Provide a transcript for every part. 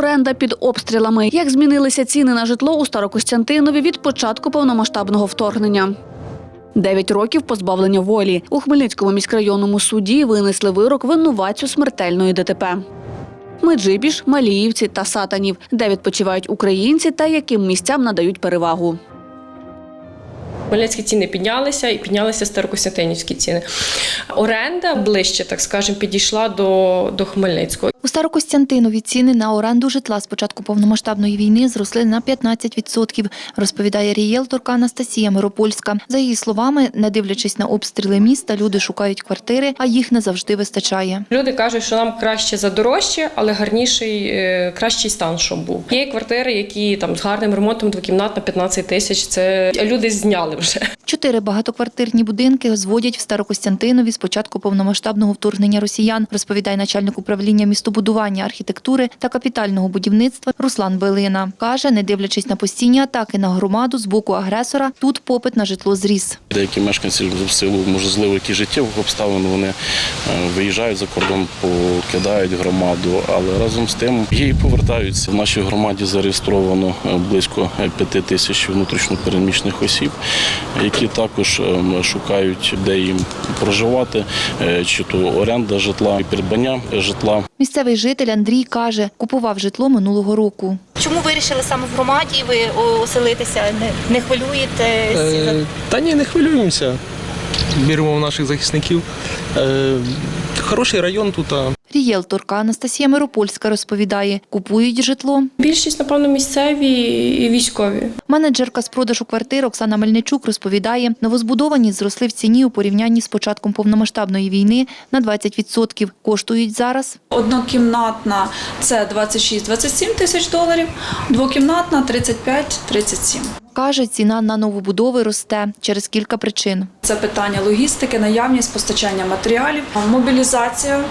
оренда під обстрілами. Як змінилися ціни на житло у Старокостянтинові від початку повномасштабного вторгнення? Дев'ять років позбавлення волі. У Хмельницькому міськрайонному суді винесли вирок винуватцю смертельної ДТП. Меджибіж, Маліївці та Сатанів, де відпочивають українці та яким місцям надають перевагу. Хмельницькі ціни піднялися і піднялися старокостянтинівські ціни. Оренда ближче, так скажемо, підійшла до, до Хмельницького. У Старокостянтинові ціни на оренду житла з початку повномасштабної війни зросли на 15%, розповідає рієлторка Анастасія Миропольська. За її словами, не дивлячись на обстріли міста, люди шукають квартири, а їх не завжди вистачає. Люди кажуть, що нам краще за дорожче, але гарніший, е, кращий стан, щоб був. Є квартири, які там з гарним ремонтом, двокімнатна 15 тисяч. Це люди зняли вже. Чотири багатоквартирні будинки зводять в Старокостянтинові з початку повномасштабного вторгнення росіян, розповідає начальник управління містобудування, архітектури та капітального будівництва Руслан Белина. Каже, не дивлячись на постійні атаки на громаду з боку агресора, тут попит на житло зріс. Деякі мешканці в силу можливо яких життєвих обставин вони е, виїжджають за кордон, покидають громаду, але разом з тим і повертаються. В нашій громаді зареєстровано е, близько п'яти тисяч внутрішньопереміщених осіб, які також е, шукають, де їм проживати, е, чи то оренда житла, і придбання житла. Місцевий житель Андрій каже, купував житло минулого року. Чому вирішили саме в громаді ви оселитися? Не, не хвилюєтесь? Е, Та ні, не хвилюємося. Віримо в наших захисників. Е, Хороший район тут. Рієлторка Анастасія Миропольська розповідає, купують житло. Більшість, напевно, місцеві і військові. Менеджерка з продажу квартир Оксана Мельничук розповідає, новозбудовані зросли в ціні у порівнянні з початком повномасштабної війни на 20%. Коштують зараз Однокімнатна це 26-27 тисяч доларів, двокімнатна 35-37. Каже, ціна на новобудови росте через кілька причин. Це питання логістики, наявність постачання матеріалів, мобілізація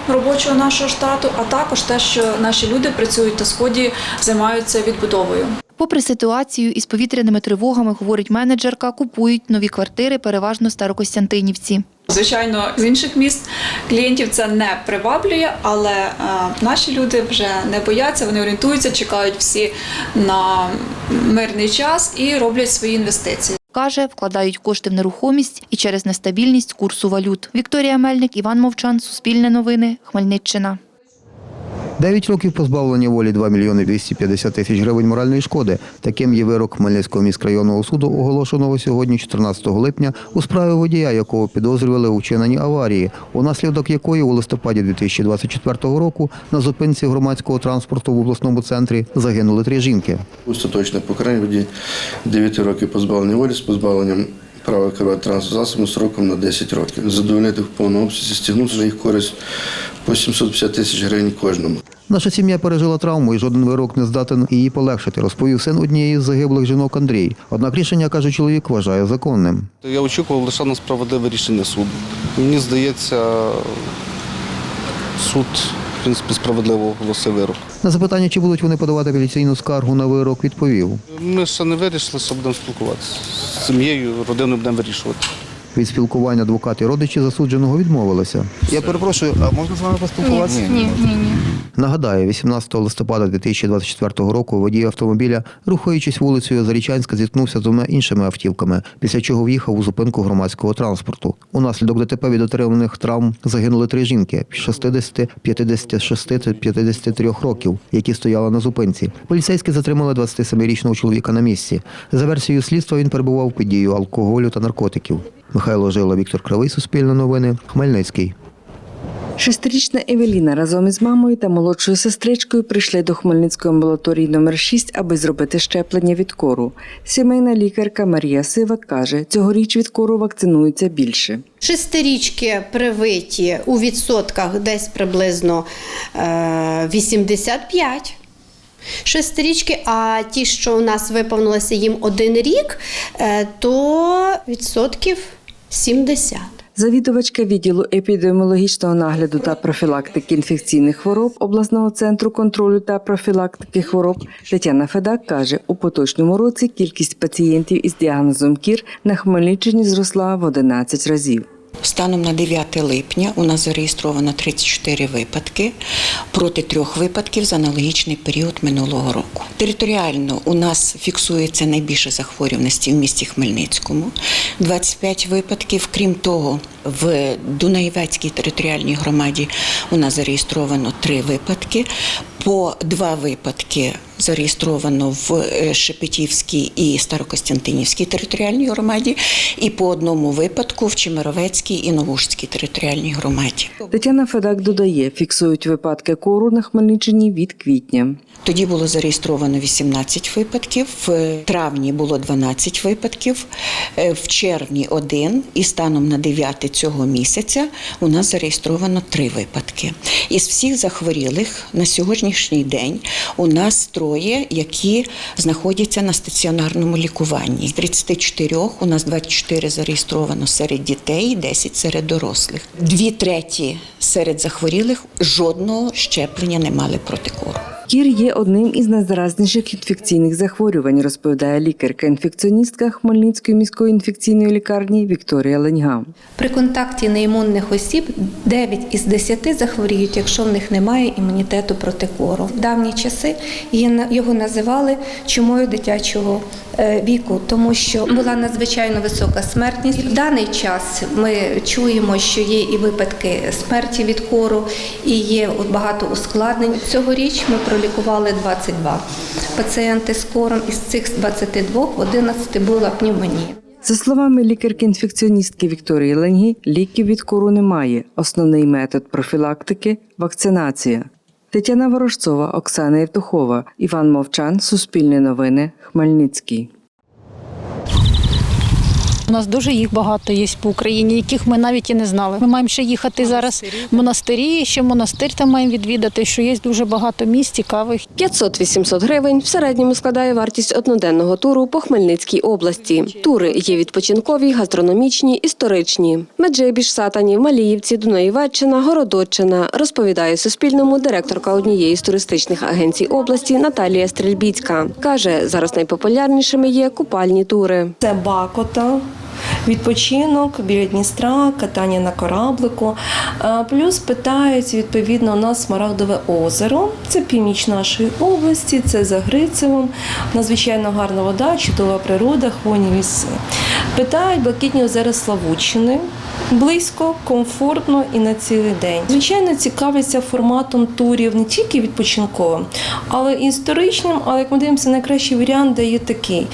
робочого нашого штату, а також те, що наші люди працюють на сході, займаються відбудовою. Попри ситуацію із повітряними тривогами, говорить менеджерка, купують нові квартири переважно старокостянтинівці. Звичайно, з інших міст клієнтів це не приваблює, але е, наші люди вже не бояться, вони орієнтуються, чекають всі на мирний час і роблять свої інвестиції. Каже, вкладають кошти в нерухомість і через нестабільність курсу валют. Вікторія Мельник, Іван Мовчан, Суспільне новини, Хмельниччина. 9 років позбавлення волі 2 мільйони 250 тисяч гривень моральної шкоди. Таким є вирок Хмельницького міськрайонного суду, оголошеного сьогодні, 14 липня, у справі водія, якого підозрювали у вчиненні аварії, унаслідок якої у листопаді 2024 року на зупинці громадського транспорту в обласному центрі загинули три жінки. Остаточне покарання воді 9 років позбавлення волі з позбавленням права керувати транспортним засобом сроком на 10 років. Задовольнити в повному обсязі стягнути на їх користь по 750 тисяч гривень кожному. Наша сім'я пережила травму і жоден вирок не здатен її полегшити, розповів син однієї з загиблих жінок Андрій. Однак рішення, каже чоловік, вважає законним. Я очікував лише на справедливе рішення суду. Мені здається, суд, в принципі, справедливо оголосив вирок. На запитання, чи будуть вони подавати апеляційну скаргу на вирок, відповів. Ми ще не вирішили, що будемо спілкуватися. З сім'єю, родиною будемо вирішувати. Від спілкування адвокати і родичі засудженого відмовилися. Я перепрошую, а можна з вами поспілкуватися? Ні, ні, ні, ні. Нагадаю, 18 листопада 2024 року водій автомобіля, рухаючись вулицею Зарічанська, зіткнувся з двома іншими автівками, після чого в'їхав у зупинку громадського транспорту. Унаслідок ДТП від отриманих травм загинули три жінки 60, 56 та 53 років, які стояли на зупинці. Поліцейські затримали 27-річного чоловіка на місці. За версією слідства він перебував під дією алкоголю та наркотиків. Михайло Жила, Віктор Кривий, Суспільне новини, Хмельницький. Шестирічна Евеліна разом із мамою та молодшою сестричкою прийшли до Хмельницької амбулаторії номер 6 аби зробити щеплення від кору. Сімейна лікарка Марія Сивак каже, цьогоріч від кору вакцинуються більше. Шестирічки привиті у відсотках десь приблизно е, 85. Шестирічки, а ті, що у нас виповнилося їм один рік, е, то відсотків 70. Завідувачка відділу епідеміологічного нагляду та профілактики інфекційних хвороб обласного центру контролю та профілактики хвороб Тетяна Федак каже, у поточному році кількість пацієнтів із діагнозом кір на Хмельниччині зросла в 11 разів. Станом на 9 липня у нас зареєстровано 34 випадки проти трьох випадків за аналогічний період минулого року. Територіально у нас фіксується найбільше захворюваності в місті Хмельницькому 25 випадків. Крім того, в Дунаєвецькій територіальній громаді у нас зареєстровано три випадки. По два випадки зареєстровано в е, Шепетівській і Старокостянтинівській територіальній громаді, і по одному випадку в Чемеровецькій і Новушській територіальній громаді. Тетяна Федак додає, фіксують випадки кору на Хмельниччині від квітня. Тоді було зареєстровано 18 випадків, в травні було 12 випадків, е, в червні один, і станом на 9 цього місяця у нас зареєстровано 3 випадки. Із всіх захворілих на сьогоднішній день у нас троє, які знаходяться на стаціонарному лікуванні. З 34 у нас 24 зареєстровано серед дітей, 10 серед дорослих. Дві треті серед захворілих жодного щеплення не мали проти кору. Кір є одним із найзаразніших інфекційних захворювань, розповідає лікарка-інфекціоністка Хмельницької міської інфекційної лікарні Вікторія Леньга. При контакті неімунних осіб 9 із 10 захворіють, якщо в них немає імунітету проти кору. В давні часи його називали чумою дитячого е, віку, тому що була надзвичайно висока смертність. В даний час ми чуємо, що є і випадки смерті від кору, і є багато ускладнень. Цьогоріч ми пролікували 22 пацієнти з кором. Із цих 22 11 була пневмонія. За словами лікарки-інфекціоністки Вікторії Леньги, ліків від кору немає. Основний метод профілактики вакцинація. Тетяна Ворожцова, Оксана Євтухова, Іван Мовчан, Суспільне новини, Хмельницький. У нас дуже їх багато є по Україні, яких ми навіть і не знали. Ми маємо ще їхати зараз в монастирі, ще монастир там маємо відвідати, що є дуже багато місць цікавих. 500-800 гривень в середньому складає вартість одноденного туру по Хмельницькій області. Тури є відпочинкові, гастрономічні, історичні. Меджибіж, Сатанів, Маліївці, Дунаєвеччина, Городоччина, розповідає Суспільному директорка однієї з туристичних агенцій області Наталія Стрельбіцька. Каже, зараз найпопулярнішими є купальні тури. Це Бакота. Відпочинок біля Дністра, катання на кораблику. Е, Плюс питають відповідно у нас Смарагдове озеро. Це північ нашої області, це за Грицевом. Надзвичайно гарна вода, чудова природа, хвойні ліси. Питають блакитні озера Славутщини. Близько, комфортно і на цілий день. Звичайно, цікавляться форматом турів не тільки відпочинковим, але і історичним. Але як ми дивимося, найкращий варіант дає такий: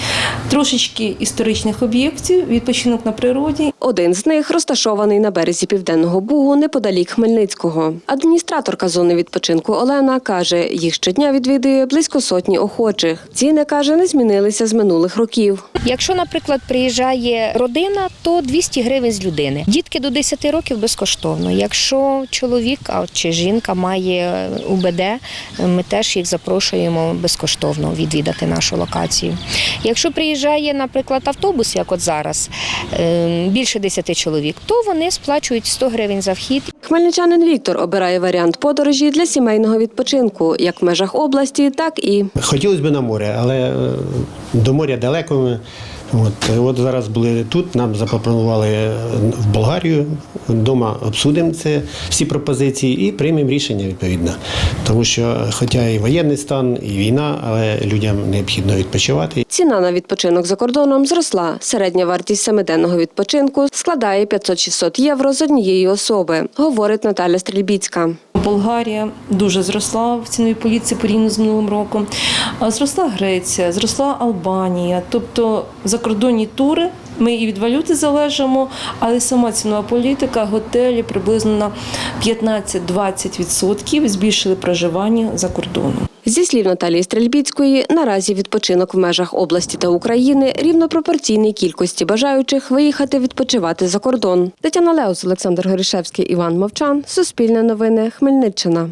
трошечки історичних об'єктів, відпочинок на природі. Один з них розташований на березі Південного Бугу неподалік Хмельницького. Адміністраторка зони відпочинку Олена каже, їх щодня відвідує близько сотні охочих. Ціни каже, не змінилися з минулих років. Якщо, наприклад, приїжджає родина, то 200 гривень з людини. Дітки до 10 років безкоштовно. Якщо чоловік а чи жінка має УБД, ми теж їх запрошуємо безкоштовно відвідати нашу локацію. Якщо приїжджає, наприклад, автобус, як от зараз, е, більше 10 чоловік, то вони сплачують 100 гривень за вхід. Хмельничанин Віктор обирає варіант подорожі для сімейного відпочинку, як в межах області, так і Хотілося б на море, але е, до моря далеко. От, е, от зараз були тут, нам запропонували е, в Болгарію. Вдома обсудимо це всі пропозиції і приймемо рішення відповідно. Тому що, хоча і воєнний стан, і війна, але людям необхідно відпочивати. ціна на відпочинок за кордоном зросла. Середня вартість семиденного відпочинку складає 500-600 євро з однієї особи, говорить Наталя Стрільбіцька. Болгарія дуже зросла в ціновій політиці порівняно з минулим роком. А Зросла Греція, зросла Албанія. Тобто закордонні тури. Ми і від валюти залежимо, але сама цінова політика, готелі приблизно на 15-20% збільшили проживання за кордоном. Зі слів Наталії Стрельбіцької, наразі відпочинок в межах області та України рівно пропорційний кількості бажаючих виїхати відпочивати за кордон. Тетяна Леус, Олександр Горішевський, Іван Мовчан. Суспільне новини. Хмельниччина.